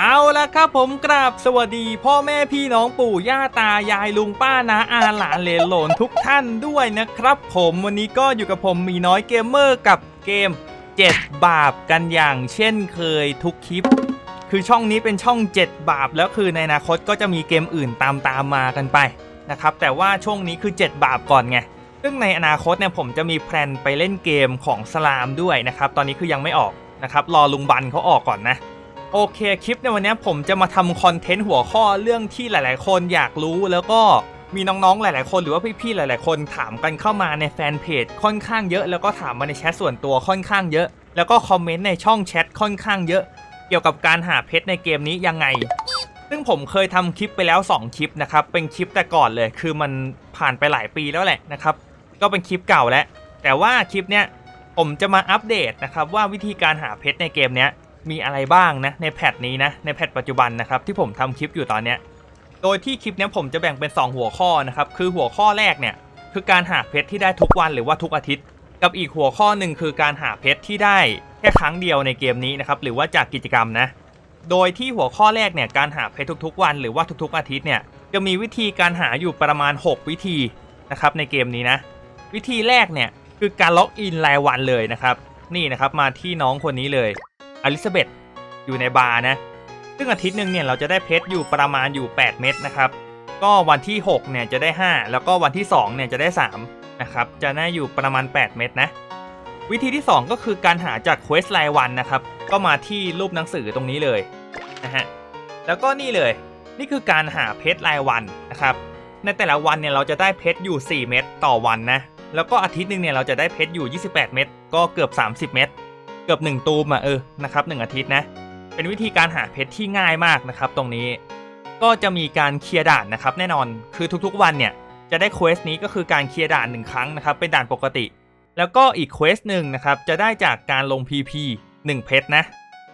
เอาละครับผมกราบสวัสดี พ่อแม่พี่น้องปู่ย่าตายายลุงป้านาอาหลานเลนหลนทุกท่านด้วยนะครับ ผมวันนี้ก็อยู่กับผมมีน้อยเกมเมอร์กับเกม 7 บาปกันอย่างเช่นเคยทุกคลิป คือช่องนี้เป็นช่อง 7 บาปแล้วคือในอนาคตก็จะมีเกมอื่นตามตามมากันไปนะครับแต่ว่าช่วงนี้คือ 7 บาปก่อนไงซึ่งในอนาคตเนี่ยผมจะมีแพลนไปเล่นเกมของสลามด้วยนะครับตอนนี้คือยังไม่ออกนะครับรอลุงบันเขาออกก่อนนะ โอเคคลิปในวันนี้ผมจะมาทำคอนเทนต์หัวข้อเรื่องที่หลาย ๆ คนอยากรู้แล้วก็มีน้อง ๆ หลาย ๆ คนหรือว่าพี่ ๆ หลาย ๆ คนถามกันเข้ามาในแฟนเพจค่อนข้างเยอะ แล้วก็ถามมาในแชทส่วนตัวค่อนข้างเยอะ แล้วก็คอมเมนต์ในช่องแชทค่อนข้างเยอะ เกี่ยวกับการหาเพชรในเกมนี้ยังไง ซึ่งผมเคยทำคลิปไปแล้ว 2 คลิปนะครับ เป็นคลิปแต่ก่อนเลย คือมันผ่านไปหลายปีแล้วแหละนะครับ ก็เป็นคลิปเก่าแล้ว แต่ว่าคลิปเนี้ยผมจะมาอัปเดตนะครับว่าวิธีการหาเพชรในเกมเนี้ย มีอะไรบ้างนะในแพทนี้นะในแพทปัจจุบันนะครับที่ผมทำคลิปอยู่ตอนเนี้ยโดยที่คลิปนี้ผมจะแบ่งเป็น 2 หัวข้อนะครับคือหัวข้อแรกเนี่ยคือการหาเพชรที่ได้ทุกวันหรือว่าทุกอาทิตย์ กับอีกหัวข้อหนึ่งคือการหาเพชรที่ได้แค่ครั้งเดียวในเกมนี้นะครับหรือว่าจากกิจกรรมนะโดยที่หัวข้อแรกเนี่ยการหาเพชรทุกๆ วันหรือว่าทุกๆ อาทิตย์เนี่ยจะมีวิธีการหาอยู่ประมาณ 6 วิธีนะครับในเกมนี้นะวิธีแรกเนี่ยคือการล็อกอินรายวันเลยนะครับนี่นะครับมาที่น้องคนนี้เลย อลิซาเบธอยู่ในบาร์นะ ซึ่งอาทิตย์หนึ่งเนี่ยเราจะได้เพชรอยู่ประมาณอยู่ 8 เม็ดนะครับ ก็วันที่ 6 เนี่ยจะได้ 5 แล้วก็วันที่ 2 เนี่ยจะได้ 3 นะครับ จะได้อยู่ประมาณ 8 เม็ดนะ วิธีที่ 2 ก็คือการหาจากเควสรายวันนะครับ ก็มาที่รูปหนังสือตรงนี้เลยนะฮะ แล้วก็นี่เลย นี่คือการหาเพชรรายวันนะครับ ในแต่ละวันเนี่ยเราจะได้เพชรอยู่ 4 เม็ดต่อวันนะ แล้วก็อาทิตย์หนึ่งเนี่ยเราจะได้เพชรอยู่ 28 เม็ด ก็เกือบ 30 เม็ด เกือบ 1 ตูมอะเออนะครับ1อาทิตย์นะ เป็นวิธีการหาเพชรที่ง่ายมากนะครับตรงนี้ ก็จะมีการเคลียร์ด่านนะครับแน่นอนคือทุกๆวันเนี่ยจะได้เควสนี้ก็คือการเคลียร์ด่านหนึ่งครั้งนะครับเป็นด่านปกติ แล้วก็อีกเควสหนึ่งนะครับจะได้จากการลง PP 1เพชรนะ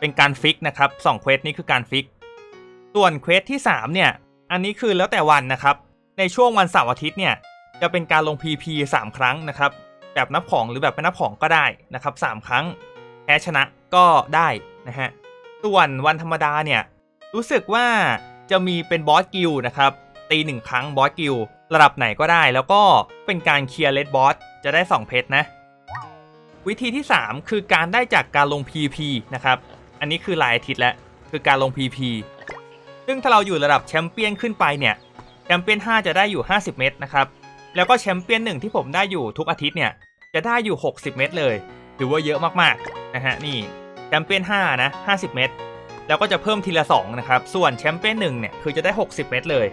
เป็นการฟิกนะครับ2เควสนี้คือการฟิก ส่วนเควสที่3เนี่ยอันนี้คือแล้วแต่วันนะครับในช่วงวันเสาร์อาทิตย์เนี่ยจะเป็นการลง PP 3 ครั้งนะครับแบบนับของหรือแบบไม่นับของก็ได้นะครับ3ครั้ง แพ้ชนะก็ได้นะฮะส่วนวันธรรมดาเนี่ยรู้สึกว่าจะมีเป็นบอสกิลนะครับตีหนึ่งครั้งบอสกิลระดับไหนก็ได้ แล้วก็เป็นการเคลียร์เลดบอสจะได้ 2 เพชรนะ วิธีที่ 3 คือการได้จากการลง PP นะครับ อันนี้คือรายอาทิตย์แล้วคือการลง PP ซึ่งถ้าเราอยู่ระดับแชมเปี้ยนขึ้นไปเนี่ยแชมเปี้ยน 5 จะได้อยู่ 50 เม็ดนะครับ แล้วก็แชมเปี้ยน 1 ที่ผมได้อยู่ทุกอาทิตย์เนี่ยจะได้อยู่ 60 เม็ดเลย ถือว่าเยอะมากๆนะฮะนี่แชมเปี้ยน5นะ50 เม็ดแล้วก็จะเพิ่มทีละ 2 นะครับ ส่วนแชมเปี้ยน1เนี่ยคือจะได้ 60 เม็ดเลย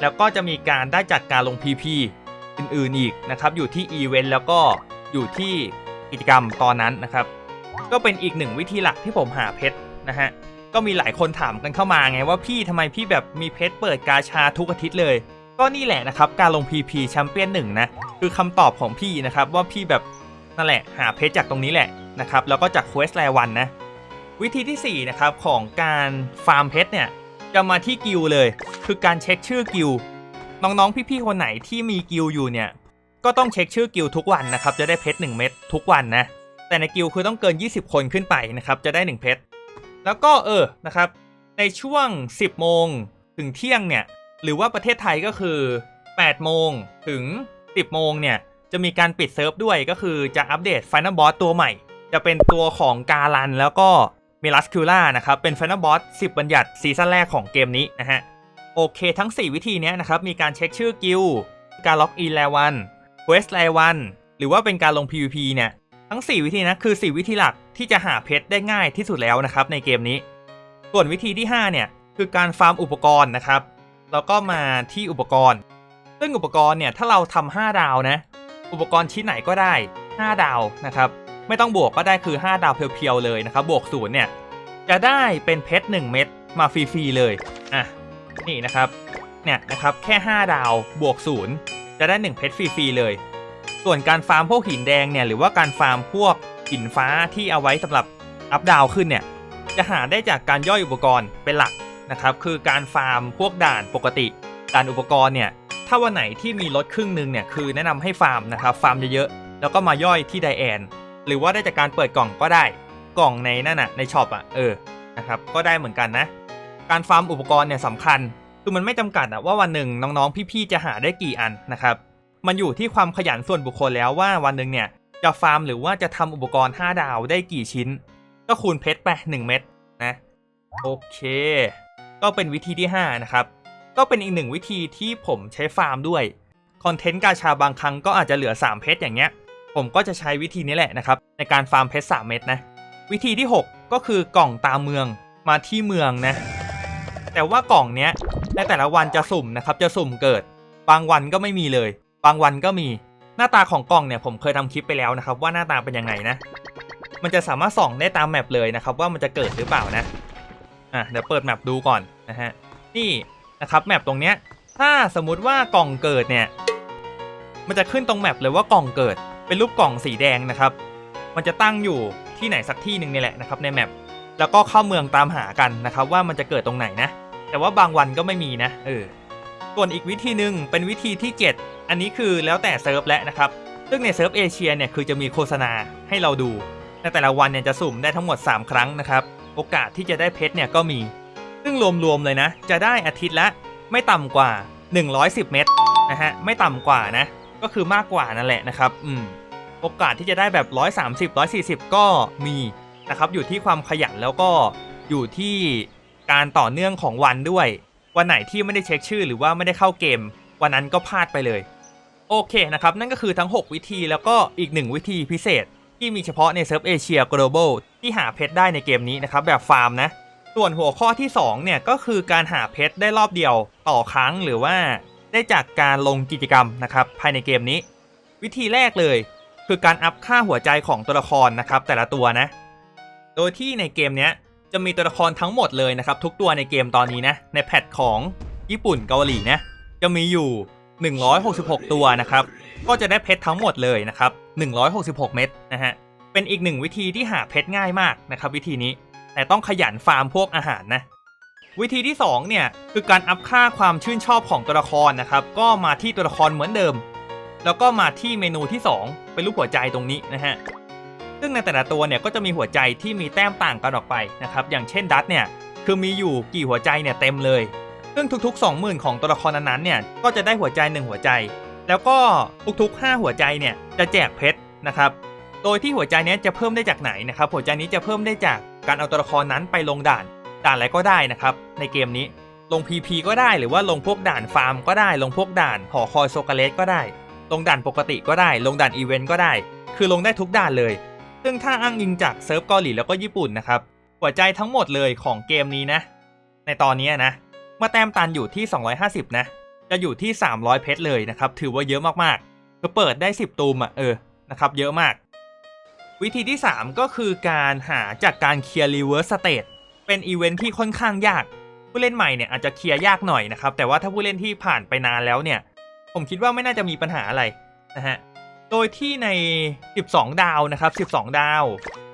แล้วก็จะมีการได้จากการลง PP อื่นๆอีกนะครับ อยู่ที่อีเวนต์แล้วก็อยู่ที่กิจกรรมตอนนั้นนะครับ ก็เป็นอีกหนึ่งวิธีหลักที่ผมหาเพชรนะฮะก็มีหลายคนถามกันเข้ามาไงว่าพี่ทำไมพี่แบบมีเพชรเปิดกาชาทุกอาทิตย์เลย ก็นี่แหละนะครับ การลง PP แชมเปี้ยนหนึ่งนะคือคำตอบของพี่นะครับว่าพี่แบบ นั่นแหละ หาเพชรจากตรงนี้แหละนะครับแล้วก็จากเควสรายวันนะ วิธีที่4นะครับของการฟาร์มเพชรเนี่ยจะมาที่กิลเลย คือการเช็คชื่อกิลน้องๆพี่ๆคนไหนที่มีกิลอยู่เนี่ยก็ต้องเช็คชื่อกิลทุกวันนะครับจะได้เพชร1เม็ดทุกวันนะแต่ในกิลคือต้องเกิน 20 คนขึ้นไปนะครับจะได้ 1 เพชรแล้วก็เออนะครับในช่วง 10 โมงถึงเที่ยงเนี่ยหรือว่าประเทศไทยก็คือ 8 โมงถึง 10 โมงเนี่ย จะมีการปิดเซิร์ฟด้วยก็คือจะอัปเดต Final Boss ตัวใหม่ จะเป็นตัวของการันแล้วก็เมลัสคิล่านะครับ เป็น Final Boss 10 บัญญัติซีซั่นแรกของเกมนี้นะฮะ โอเคทั้ง 4 วิธีนี้นะครับ มีการเช็คชื่อกิลการล็อกอินรายวันเควสรายวัน หรือว่าเป็นการลง PVP เนี่ยทั้ง 4 วิธีนะคือ 4 วิธีหลักที่จะหาเพชรได้ง่ายที่สุดแล้วนะครับในเกมนี้ ส่วนวิธีที่ 5 เนี่ยคือการฟาร์มอุปกรณ์นะครับแล้วก็มาที่อุปกรณ์ ซึ่งอุปกรณ์เนี่ยถ้าเราทำ5ดาวนะ อุปกรณ์ชิ้นไหนก็ได้ 5 ดาวนะครับ ไม่ต้องบวกก็ได้คือ 5 ดาวเพียวๆเลยนะครับ บวกศูนย์เนี่ยจะได้เป็นเพชร1เม็ดมาฟรีๆเลยอะนี่นะครับเนี่ยนะครับแค่ 5 ดาวบวกศูนย์จะได้ 1 เพชรฟรีๆเลย ส่วนการฟาร์มพวกหินแดงเนี่ยหรือว่าการฟาร์มพวกหินฟ้าที่เอาไว้สำหรับอัพดาวขึ้นเนี่ยจะหาได้จากการย่อยอุปกรณ์เป็นหลักนะครับคือการฟาร์มพวกด่านปกติ ด่านอุปกรณ์เนี่ย ถ้าวันไหนที่มีลดครึ่งหนึ่งเนี่ยคือแนะนำให้ฟาร์มนะครับฟาร์มเยอะๆแล้วก็มาย่อยที่ไดแอน หรือว่าได้จากการเปิดกล่องก็ได้กล่องในนั่นน่ะในช็อปอะเออนะครับก็ได้เหมือนกันนะ การฟาร์มอุปกรณ์เนี่ยสำคัญ คือมันไม่จำกัดอะว่าวันหนึ่งน้องๆพี่ๆจะหาได้กี่อันนะครับมันอยู่ที่ความขยันส่วนบุคคลแล้วว่าวันหนึ่งเนี่ยจะฟาร์มหรือว่าจะทำอุปกรณ์ 5 ดาวได้กี่ชิ้น ก็คูณเพชรไป 1 เม็ดนะ โอเค ก็เป็นวิธีที่ 5 นะครับ ก็เป็นอีกหนึ่งวิธีที่ผมใช้ฟาร์มด้วยคอนเทนต์กาชาบางครั้งก็อาจจะเหลือ 3 เพชรอย่างเงี้ย ผมก็จะใช้วิธีนี้แหละนะครับ ในการฟาร์มเพชร3เม็ดนะ วิธีที่ 6 ก็คือกล่องตามเมืองมาที่เมืองนะ แต่ว่ากล่องเนี้ยในแต่ละวันจะสุ่มนะครับจะสุ่มเกิด บางวันก็ไม่มีเลย บางวันก็มีหน้าตาของกล่องเนี่ยผมเคยทำคลิปไปแล้วนะครับ ว่าหน้าตาเป็นยังไงนะ มันจะสามารถส่องได้ตามแมปเลยนะครับ ว่ามันจะเกิดหรือเปล่านะอะเดี๋ยวเปิดแมปดูก่อนนะฮะนี่ นะครับแมปตรงเนี้ยถ้าสมมุติว่ากล่องเกิดเนี่ยมันจะขึ้นตรงแมปเลยว่ากล่องเกิด เป็นรูปกล่องสีแดงนะครับ มันจะตั้งอยู่ที่ไหนสักที่หนึ่งนี่แหละนะครับในแมปแล้วก็เข้าเมืองตามหากันนะครับ ว่ามันจะเกิดตรงไหนนะ แต่ว่าบางวันก็ไม่มีนะเออส่วนอีกวิธีหนึ่งเป็นวิธีที่ 7 อันนี้คือแล้วแต่เซิร์ฟแล้วนะครับซึ่งในเซิร์ฟเอเชียเนี่ยคือจะมีโฆษณาให้เราดูในแต่ละวันเนี่ยจะสุ่มได้ทั้งหมด 3 ครั้งนะครับ โอกาสที่จะได้เพชรเนี่ยก็มี ซึ่งรวมๆเลยนะ จะได้อาทิตย์ละไม่ต่ำกว่า 110 เม็ดนะฮะไม่ต่ำกว่านะ ก็คือมากกว่านั่นแหละนะครับอืมโอกาสที่จะได้แบบ 130 140 ก็มีนะครับอยู่ที่ความขยันแล้วก็อยู่ที่การต่อเนื่องของวันด้วย วันไหนที่ไม่ได้เช็คชื่อหรือว่าไม่ได้เข้าเกม วันนั้นก็พลาดไปเลย โอเคนะครับ นั่นก็คือทั้ง 6 วิธีแล้วก็อีก 1 วิธีพิเศษ ที่มีเฉพาะในเซิร์ฟเอเชีย global ที่หาเพชรได้ในเกมนี้นะครับแบบฟาร์มนะ ส่วนหัวข้อที่2เนี่ยก็คือการหาเพชรได้รอบเดียวต่อครั้งหรือว่าได้จากการลงกิจกรรมนะครับภายในเกมนี้ วิธีแรกเลย คือการอัพค่าหัวใจของตัวละครนะครับแต่ละตัวนะ โดยที่ในเกมนี้จะมีตัวละครทั้งหมดเลยนะครับทุกตัวในเกมตอนนี้นะในแพทของญี่ปุ่นเกาหลีนะจะมีอยู่ 166 ตัวนะครับก็จะได้เพชรทั้งหมดเลยนะครับ166 เม็ดนะฮะเป็นอีกหนึ่งวิธีที่หาเพชรง่ายมากนะครับวิธีนี้ แต่ต้องขยันฟาร์มพวกอาหารนะวิธีที่2เนี่ยคือการอัพค่าความชื่นชอบของตัวละครนะครับ ก็มาที่ตัวละครเหมือนเดิม แล้วก็มาที่เมนูที่ 2 เป็นรูปหัวใจตรงนี้นะฮะซึ่งในแต่ละตัวเนี่ยก็จะมีหัวใจที่มีแต้มต่างกันออกไปนะครับอย่างเช่นดัตเนี่ยคือมีอยู่กี่หัวใจเนี่ยเต็มเลย ซึ่งทุกๆ 20,000 ของตัวละครนั้นๆเนี่ยก็จะได้หัวใจ 1 หัวใจ แล้วก็ทุกๆ 5 หัวใจเนี่ยจะแจกเพชรนะครับโดยที่หัวใจนี้จะเพิ่มได้จากไหนนะครับหัวใจนี้จะเพิ่มได้จาก การเอาตัวละครนั้นไปลงด่าน ด่านอะไรก็ได้นะครับ ในเกมนี้ลง PP ก็ได้หรือว่าลงพวกด่านฟาร์มก็ได้ ลงพวกด่านหอคอยโซกาเลสก็ได้ ลงด่านปกติก็ได้ ลงด่านอีเวนต์ก็ได้ คือลงได้ทุกด่านเลย ซึ่งถ้าอ้างอิงจากเซิร์ฟเกาหลีแล้วก็ญี่ปุ่นนะครับหัวใจทั้งหมดเลยของเกมนี้นะ ในตอนนี้นะเมื่อแต้มตันอยู่ที่ 250 นะ จะอยู่ที่ 300 เพชรเลยนะครับ ถือว่าเยอะมากๆคือเปิดได้ 10 ตูมอะเออนะครับเยอะมาก วิธีที่ 3 ก็คือการหาจากการเคลียร์รีเวิร์สสเตทเป็นอีเวนท์ที่ค่อนข้างยาก ผู้เล่นใหม่เนี่ยอาจจะเคลียร์ยากหน่อยนะครับ แต่ว่าถ้าผู้เล่นที่ผ่านไปนานแล้วเนี่ย ผมคิดว่าไม่น่าจะมีปัญหาอะไรนะฮะโดยที่ใน 12 ดาวนะครับ 12 ดาว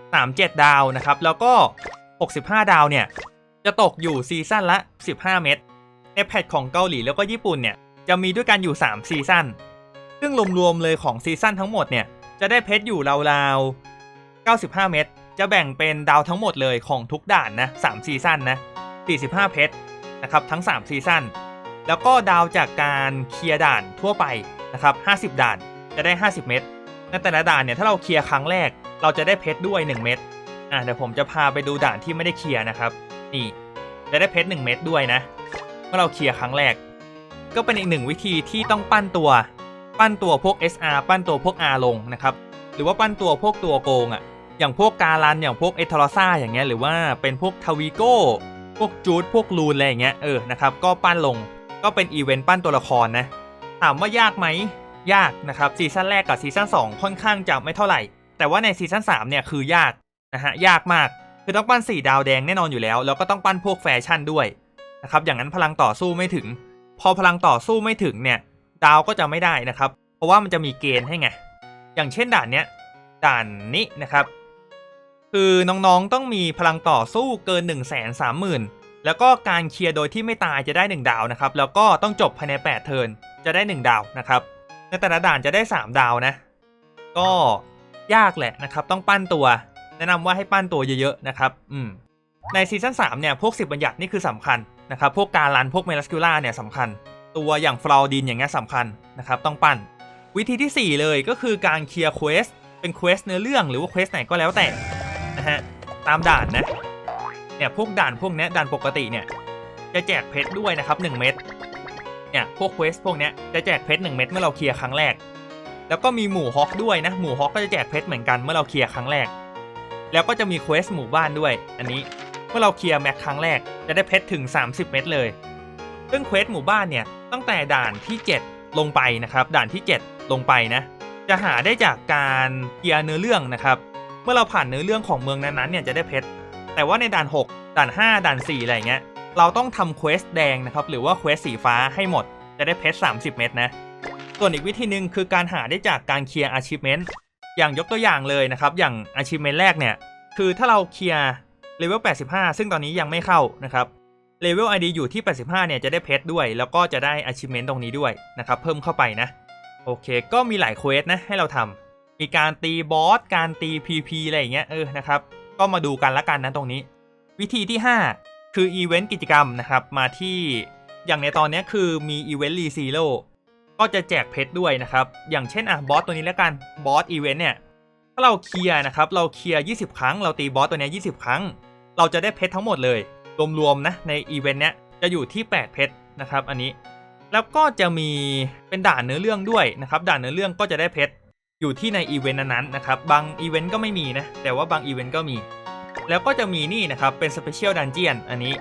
37 ดาวนะครับ แล้วก็ 65 ดาวเนี่ย จะตกอยู่ซีซั่นละ 15 เม็ดในแพทของเกาหลีแล้วก็ญี่ปุ่นเนี่ย จะมีด้วยกันอยู่ 3 ซีซั่นซึ่งรวมๆเลยของซีซั่นทั้งหมดเนี่ย จะได้เพชรอยู่ราวๆ 95 เม็ดจะแบ่งเป็นดาวทั้งหมดเลยของทุกด่านนะ3ซีซั่นนะ45 เพชรนะครับทั้ง 3 ซีซั่นแล้วก็ดาวจากการเคลียร์ด่านทั่วไปนะครับ50 ด่านจะได้ 50 เม็ดในแต่ละด่านเนี่ยถ้าเราเคลียร์ครั้งแรก เราจะได้เพชรด้วย 1 เม็ดอะเดี๋ยวผมจะพาไปดูด่านที่ไม่ได้เคลียร์นะครับ นี่จะได้เพชร1เม็ดด้วยนะเมื่อเราเคลียร์ครั้งแรก ก็เป็นอีกหนึ่งวิธีที่ต้องปั้นตัว ปั้นตัวพวก SR ปั้นตัวพวก R ลงนะครับหรือว่าปั้นตัวพวกตัวโกงอะ่ะ อย่างพวกการันอย่างพวกเอทอร์ซ่าอย่างเงี้ยหรือว่าเป็นพวกทวีโก้พวกจูดพวกลูนอะไรอย่างเงี้ยเออนะครับก็ปั้นลงก็เป็นอีเวนต์ปั้นตัวละครนะถามว่ายากไหมยากนะครับซีซั่นแรกกับซีซั่น2ค่อนข้างจะไม่เท่าไหร่ แต่ว่าในซีซั่น3เนี่ยคือยากนะฮะยากมากคือต้องปั้น4ดาวแดงแน่นอนอยู่แล้ว แล้วก็ต้องปั้นพวกแฟชั่นด้วยนะครับอย่างนั้นพลังต่อสู้ไม่ถึง พอพลังต่อสู้ไม่ถึงเนี่ยดาวก็จะไม่ได้นะครับ เพราะว่ามันจะมีเกณฑ์ให้ไงอย่างเช่นด่านเนี้ยด่านนี้นะครับ คือน้องๆต้องมีพลังต่อสู้เกิน 1 3 0 0 0 0 แล้วก็การเคลียร์โดยที่ไม่ตายจะได้ 1 ดาวนะครับ แล้วก็ต้องจบภายใน 8 เทิร์นจะได้ 1 ดาวนะครับ ในแต่ละด่านจะได้ 3 ดาวนะ ก็ยากแหละนะครับ ต้องปั้นตัว แนะนำว่าให้ปั้นตัวเยอะๆนะครับ อืม ในซีซั่น3เนี่ย พวก 10 บัญญัตินี่คือสำคัญนะครับ พวกการลันพวกเมลัสคิล่าเนี่ยสำคัญ ตัวอย่างฟลอดินอย่างเงี้ยสำคัญนะครับ ต้องปั้น วิธีที่ 4 เลยก็คือการเคลียร์เควสเป็นเควสเนื้อเรื่องหรือว่าเควสไหนก็แล้วแต่ นะฮะ ตามด่านนะ เนี่ยพวกด่านพวกนี้ด่านปกติเนี่ย จะแจกเพชรด้วยนะครับ 1 เม็ด เนี่ยพวกเควสพวกนี้จะแจกเพชร1เม็ดเมื่อเราเคลียร์ครั้งแรก แล้วก็มีหมู่ฮอกด้วยนะ หมู่ฮอกก็จะแจกเพชรเหมือนกันเมื่อเราเคลียร์ครั้งแรก แล้วก็จะมีเควสหมู่บ้านด้วย อันนี้เมื่อเราเคลียร์แม็กครั้งแรกจะได้เพชรถึง 30 เม็ดเลย ซึ่งเควสหมู่บ้านเนี่ยตั้งแต่ด่านที่ 7 ลงไปนะครับ ด่านที่ 7 ลงไปนะจะหาได้จากการเคลียร์เนื้อเรื่องนะครับ เมื่อเราผ่านเนื้อเรื่องของเมืองนั้นๆเนี่ยจะได้เพชร แต่ว่าในด่าน 6 ด่าน 5 ด่าน 4 อะไรเงี้ย เราต้องทำเควสแดงนะครับ หรือว่าเควสสีฟ้าให้หมด จะได้เพชร 30 เม็ดนะ ส่วนอีกวิธีหนึ่งคือการหาได้จากการเคลียร์ achievement อย่างยกตัวอย่างเลยนะครับ อย่าง achievement แรกเนี่ย คือถ้าเราเคลียร์เลเวล 85 ซึ่งตอนนี้ยังไม่เข้านะครับเลเวล ID อยู่ที่ 85 เนี่ยจะได้เพชรด้วย แล้วก็จะได้ achievement ตรงนี้ด้วยนะครับ เพิ่มเข้าไปนะ โอเค ก็มีหลายเควสนะให้เราทำ มีการตีบอส การตี PP อะไรอย่างเงี้ยเออนะครับ ก็มาดูกันละกันนะตรงนี้ วิธีที่ 5 คืออีเวนต์กิจกรรมนะครับ มาที่อย่างในตอนนี้คือมีอีเวนต์รีซีโร่ก็จะแจกเพชรด้วยนะครับ อย่างเช่นอะบอสตัวนี้แล้วกันบอสอีเวนต์เนี่ยถ้าเราเคลียร์นะครับ เราเคลียร์ 20 ครั้ง เราตีบอสตัวนี้ย20 ครั้ง เราจะได้เพชรทั้งหมดเลย รวมๆนะในอีเวนต์เนี้ยจะอยู่ที่ 8 เพชรนะครับ อันนี้ แล้วก็จะมีเป็นด่านเนื้อเรื่องด้วยนะครับ ด่านเนื้อเรื่องก็จะได้เพชร อยู่ที่ในอีเวนต์นั้นๆนะครับ บางอีเวนต์ก็ไม่มีนะ แต่ว่าบางอีเวนต์ก็มี แล้วก็จะมีนี่นะครับ เป็นสเปเชียลดันเจียนอันนี้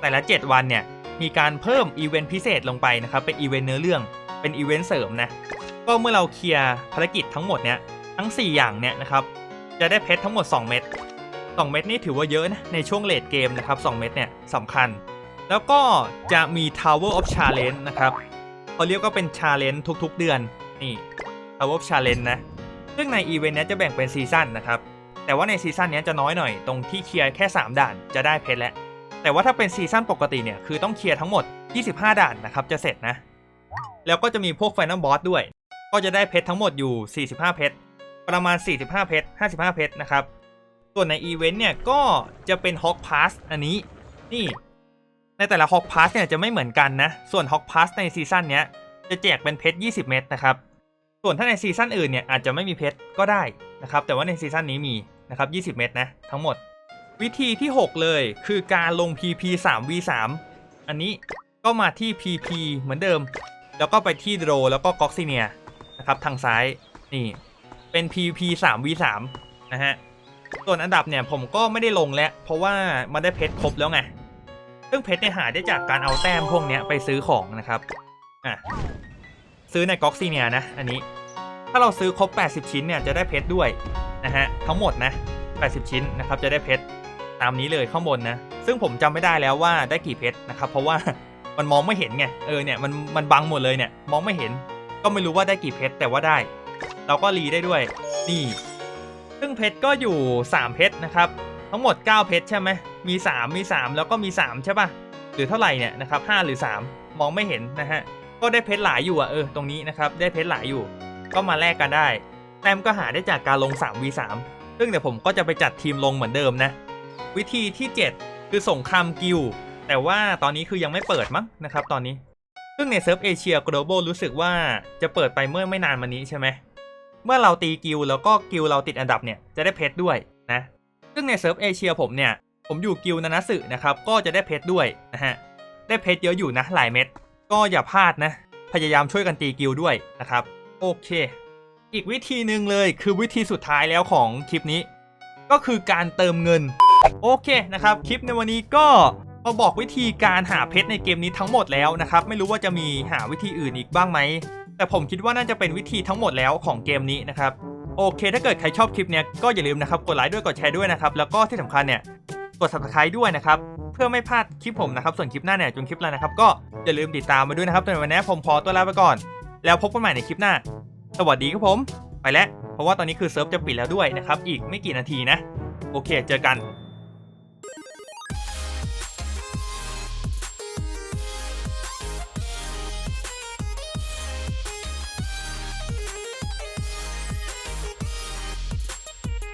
แต่ละ 7 วันเนี่ย มีการเพิ่มอีเวนต์พิเศษลงไปนะครับ เป็นอีเวนต์เนื้อเรื่อง เป็นอีเวนต์เสริมนะ ก็เมื่อเราเคลียร์ภารกิจทั้งหมดเนี่ย ทั้ง 4 อย่างเนี่ยนะครับ จะได้เพชรทั้งหมด 2 เม็ด 2 เม็ดนี่ถือว่าเยอะนะ ในช่วงเลดเกมนะครับ2เม็ดเนี่ยสำคัญ แล้วก็จะมี Tower of Challenge นะครับเขาเรียกว่าเป็น Challenge ทุก ๆ เดือน นี่ Tower Challenge นะ ซึ่งในอีเวนต์นี้จะแบ่งเป็นซีซั่นนะครับ แต่ว่าในซีซั่นนี้จะน้อยหน่อยตรงที่เคลียร์แค่ 3 ด่านจะได้เพชรแล้ว แต่ว่าถ้าเป็นซีซั่นปกติเนี่ยคือต้องเคลียร์ทั้งหมด 25 ด่านนะครับจะเสร็จนะ แล้วก็จะมีพวก Final Boss ด้วย ก็จะได้เพชรทั้งหมดอยู่ 45 เพชร ประมาณ 45 เพชร 55 เพชรนะครับ ส่วนในอีเวนต์เนี่ยก็จะเป็น Hawk Pass อันนี้ นี่ ในแต่ละ Hawk Pass เนี่ยจะไม่เหมือนกันนะ ส่วน Hawk Pass ในซีซั่นนี้จะแจกเป็นเพชร 20 เม็ดนะครับ ส่วนถ้าในซีซั่นอื่นเนี่ยอาจจะไม่มีเพชรก็ได้นะครับแต่ว่าในซีซั่นนี้มีนะครับ20 เม็ดนะทั้งหมด วิธีที่ 6 เลยคือการลง PP 3 v 3อันนี้ก็มาที่ PP เหมือนเดิม แล้วก็ไปที่โดรแล้วก็ก๊อกซิเนียนะครับทางซ้ายนี่เป็น PP 3 v 3นะฮะส่วนอันดับเนี่ยผมก็ไม่ได้ลงแล้ว เพราะว่ามันได้เพชรครบแล้วไงซึ่งเพชรเนี่ยหาได้จากการเอาแต้มพวกนี้ไปซื้อของนะครับอะ ซื้อในก๊อกซิเนียนะ อันนี้ ถ้าเราซื้อครบ 80 ชิ้นเนี่ยจะได้เพชรด้วยนะฮะทั้งหมดนะ 80 ชิ้นนะครับจะได้เพชรตามนี้เลยข้างบนนะ ซึ่งผมจำไม่ได้แล้วว่าได้กี่เพชรนะครับ เพราะว่ามันมองไม่เห็นไงเออเนี่ยมันมันบังหมดเลยเนี่ยมองไม่เห็น ก็ไม่รู้ว่าได้กี่เพชรแต่ว่าได้ เราก็รีได้ด้วยนี่ ซึ่งเพชรก็อยู่ 3 เพชรนะครับทั้งหมด 9 เพชรใช่ไหมมี 3 มี 3 แล้วก็มี 3 ใช่ป่ะหรือเท่าไหร่เนี่ยนะครับ5หรือ 3 มองไม่เห็นนะฮะ ก็ได้เพชรหลายอยู่อะเออตรงนี้นะครับได้เพชรหลายอยู่ ก็มาแลกกันได้แต้มก็หาได้จากการลง 3v3 ซึ่งเดี๋ยวผมก็จะไปจัดทีมลงเหมือนเดิมนะ วิธีที่ 7 คือส่งครามกิลแต่ว่าตอนนี้คือยังไม่เปิดมั้งนะครับตอนนี้ ซึ่งในเซิร์ฟเอเชีย global รู้สึกว่าจะเปิดไปเมื่อไม่นานมานี้ใช่ไหมเมื่อเราตีกิลแล้วก็กิลเราติดอันดับเนี่ยจะได้เพชรด้วยนะซึ่งในเซิร์ฟเอเชียผมเนี่ยผมอยู่กิลนานาสึนะครับก็จะได้เพชรด้วยนะฮะได้เพชรเยอะอยู่นะหลายเม็ด ก็อย่าพลาดนะ พยายามช่วยกันตีกิลด้วยนะครับ โอเค อีกวิธีหนึ่งเลยคือวิธีสุดท้ายแล้วของคลิปนี้ ก็คือการเติมเงิน โอเคนะครับ คลิปในวันนี้ก็มาบอกวิธีการหาเพชรในเกมนี้ทั้งหมดแล้วนะครับ ไม่รู้ว่าจะมีหาวิธีอื่นอีกบ้างไหม แต่ผมคิดว่าน่าจะเป็นวิธีทั้งหมดแล้วของเกมนี้นะครับ โอเค ถ้าเกิดใครชอบคลิปเนี้ยก็อย่าลืมนะครับ กดไลค์ด้วย กดแชร์ด้วยนะครับ แล้วก็ที่สำคัญเนี่ย กด subscribe ด้วยนะครับ เพื่อไม่พลาดคลิปผมนะครับ ส่วนคลิปหน้าเนี่ยจนคลิปแล้วนะครับ ก็อย่าลืมติดตามมาด้วยนะครับในวันนี้ผมขอตัวลาไปก่อน แล้วพบกันใหม่ในคลิปหน้า สวัสดีครับผม ไปแล้ว เพราะว่าตอนนี้คือเซิร์ฟจะปิดแล้วด้วยนะครับ อีกไม่กี่นาทีนะ โอเค เจอกัน